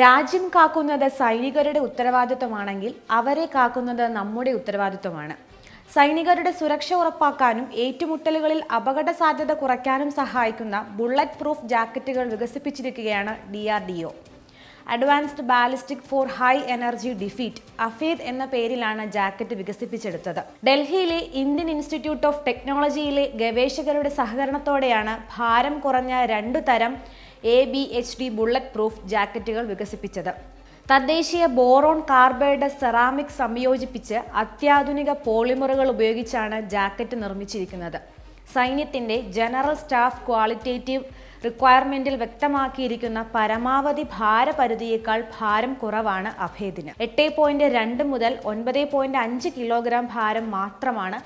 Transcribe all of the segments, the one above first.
രാജ്യം കാക്കുന്നത് സൈനികരുടെ ഉത്തരവാദിത്വമാണെങ്കിൽ അവരെ കാക്കുന്നത് നമ്മുടെ ഉത്തരവാദിത്വമാണ്. സൈനികരുടെ സുരക്ഷ ഉറപ്പാക്കാനും ഏറ്റുമുട്ടലുകളിൽ അപകട സാധ്യത കുറയ്ക്കാനും സഹായിക്കുന്ന ബുള്ളറ്റ് പ്രൂഫ് ജാക്കറ്റുകൾ വികസിപ്പിച്ചിരിക്കുകയാണ് D R D O advanced ballistic for high energy defeat Abhed എന്ന പേരിലാണ് ജാക്കറ്റ് വികസിപ്പിച്ചെടുത്തത്. ഡൽഹിയിലെ ഇന്ത്യൻ ഇൻസ്റ്റിറ്റ്യൂട്ട് ഓഫ് ടെക്നോളജിയിലെ ഗവേഷകരുടെ സഹകരണത്തോടെയാണ് ഭാരം കുറഞ്ഞ രണ്ടു തരം A B H D bullet proof ജാക്കറ്റുകൾ വികസിപ്പിച്ചത്. തദ്ദേശീയ ബോറോൺ കാർബൈഡ് സെറാമിക് സംയോജിപ്പിച്ച് അത്യാധുനിക പോളിമറുകൾ ഉപയോഗിച്ചാണ് ജാക്കറ്റ് നിർമ്മിച്ചിരിക്കുന്നത്. സൈന്യത്തിന്റെ ജനറൽ സ്റ്റാഫ് ക്വാളിറ്റേറ്റീവ് റിക്വയർമെന്റിൽ വ്യക്തമാക്കിയിരിക്കുന്ന പരമാവധി ഭാരപരിധിയേക്കാൾ ഭാരം കുറവാണ് അഭേദിന്. എട്ട് പോയിന്റ് രണ്ട് മുതൽ ഒൻപത് പോയിന്റ് അഞ്ച് കിലോഗ്രാം ഭാരം മാത്രമാണ്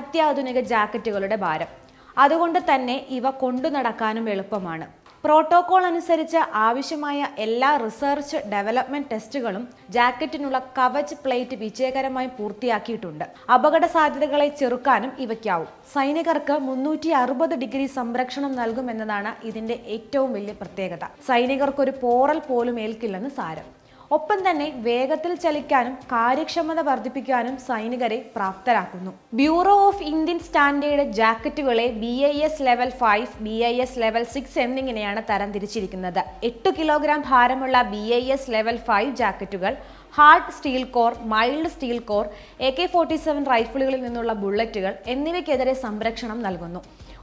അത്യാധുനിക ജാക്കറ്റുകളുടെ ഭാരം. അതുകൊണ്ട് തന്നെ ഇവ കൊണ്ടു നടക്കാനും എളുപ്പമാണ്. പ്രോട്ടോകോൾ അനുസരിച്ച് ആവശ്യമായ എല്ലാ റിസർച്ച് ഡെവലപ്മെന്റ് ടെസ്റ്റുകളും ജാക്കറ്റിനുള്ള കവച് പ്ലേറ്റ് വിജയകരമായി പൂർത്തിയാക്കിയിട്ടുണ്ട്. അപകട സാധ്യതകളെ ചെറുക്കാനും ഇവയ്ക്കാവും. സൈനികർക്ക് മുന്നൂറ്റി അറുപത് ഡിഗ്രി സംരക്ഷണം നൽകുമെന്നതാണ് ഇതിന്റെ ഏറ്റവും വലിയ പ്രത്യേകത. സൈനികർക്കൊരു പോറൽ പോലും ഏൽക്കില്ലെന്ന് സാരം. ഒപ്പം തന്നെ വേഗത്തിൽ ചലിക്കാനും കാര്യക്ഷമത വർദ്ധിപ്പിക്കാനും സൈനികരെ പ്രാപ്തരാക്കുന്നു. Bureau of Indian standard ജാക്കറ്റുകളെ B I S level five B I S level six എന്നിങ്ങനെയാണ് തരം തിരിച്ചിരിക്കുന്നത്. എട്ട് കിലോഗ്രാം ഭാരമുള്ള B I S level five ജാക്കറ്റുകൾ hard steel core mild steel core A K forty seven റൈഫിളുകളിൽ നിന്നുള്ള ബുള്ളറ്റുകൾ എന്നിവയ്ക്കെതിരെ സംരക്ഷണം നൽകുന്നു.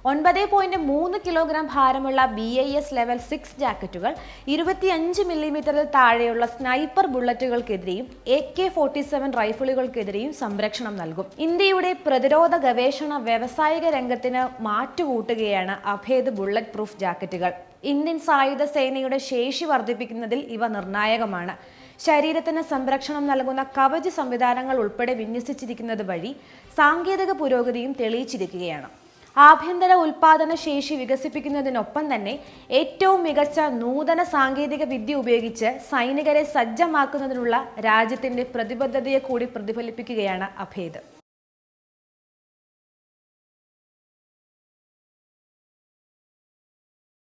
ഒൻപത് പോയിന്റ് മൂന്ന് കിലോഗ്രാം ഭാരമുള്ള B I S level six ജാക്കറ്റുകൾ ഇരുപത്തിയഞ്ച് മില്ലിമീറ്ററിൽ താഴെയുള്ള സ്നൈപ്പർ ബുള്ളറ്റുകൾക്കെതിരെയും എ കെ ഫോർട്ടി സെവൻ റൈഫിളുകൾക്കെതിരെയും സംരക്ഷണം നൽകും. ഇന്ത്യയുടെ പ്രതിരോധ ഗവേഷണ വ്യവസായിക രംഗത്തിന് മാറ്റുകൂട്ടുകയാണ് അഭേദ് ബുള്ളറ്റ് പ്രൂഫ് ജാക്കറ്റുകൾ. ഇന്ത്യൻ സായുധ സേനയുടെ ശേഷി വർദ്ധിപ്പിക്കുന്നതിൽ ഇവ നിർണായകമാണ്. ശരീരത്തിന് സംരക്ഷണം നൽകുന്ന കവച സംവിധാനങ്ങൾ ഉൾപ്പെടെ വിന്യസിച്ചിരിക്കുന്നത് വഴി സാങ്കേതിക പുരോഗതിയും തെളിയിച്ചിരിക്കുകയാണ്. ആഭ്യന്തര ഉൽപാദന ശേഷി വികസിപ്പിക്കുന്നതിനൊപ്പം തന്നെ ഏറ്റവും മികച്ച നൂതന സാങ്കേതിക വിദ്യ ഉപയോഗിച്ച് സൈനികരെ സജ്ജമാക്കുന്നതിനുള്ള രാജ്യത്തിന്റെ പ്രതിബദ്ധതയെ കൂടി പ്രതിഫലിപ്പിക്കുകയാണ് അഭേദ്.